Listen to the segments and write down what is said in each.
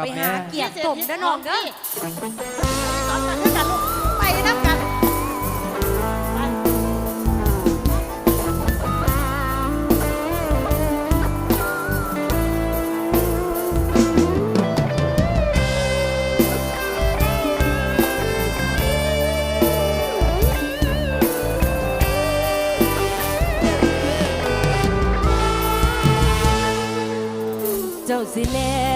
ครับไปหาแม่เกียรติสมเด้อน้องเด้อสอนกันเท่ากันลูกไปน้ำกันไปเจ้าสิแน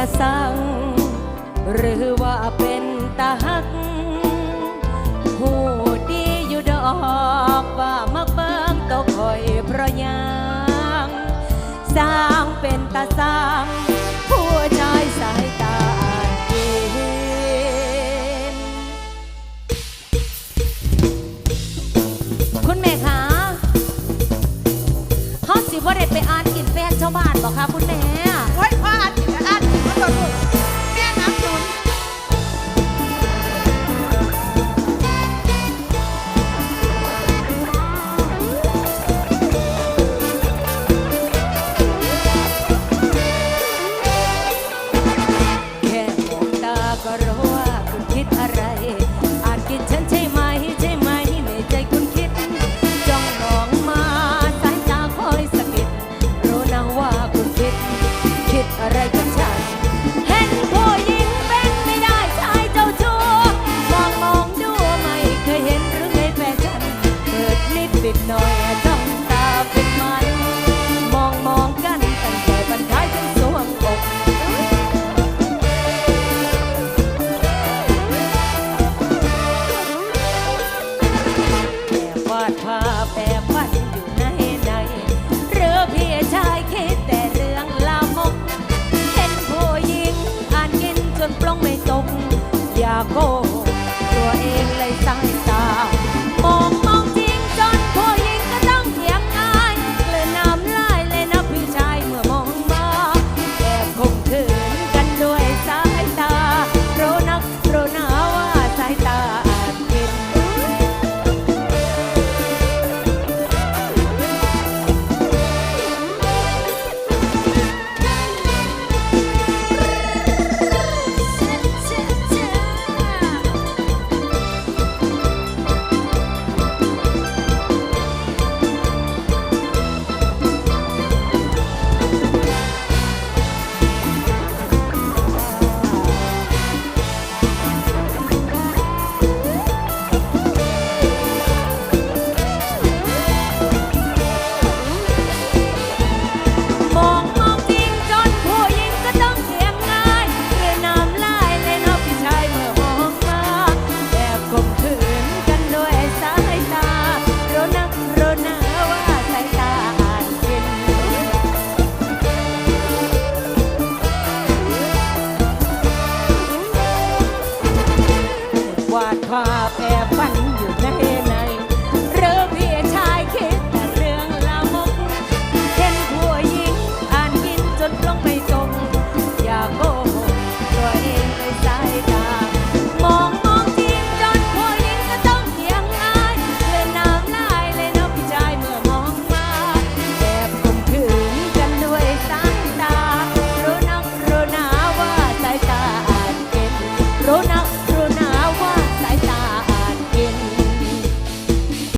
ตาสัง หรือว่าเป็นตาหักหูดีอยู่ดอกว่ามักเบิ่งตัวคอยเพราะยังสร้างเป็นตาสังผู้ชายสายตาอ่านเกณฑ์คุณแม่คะเขาสิว่าได้ไปอ่านกินแฟนชาวบ้านบอกคะคุณแม่ got agarrou. นปล้องไม่ตกอย่าโก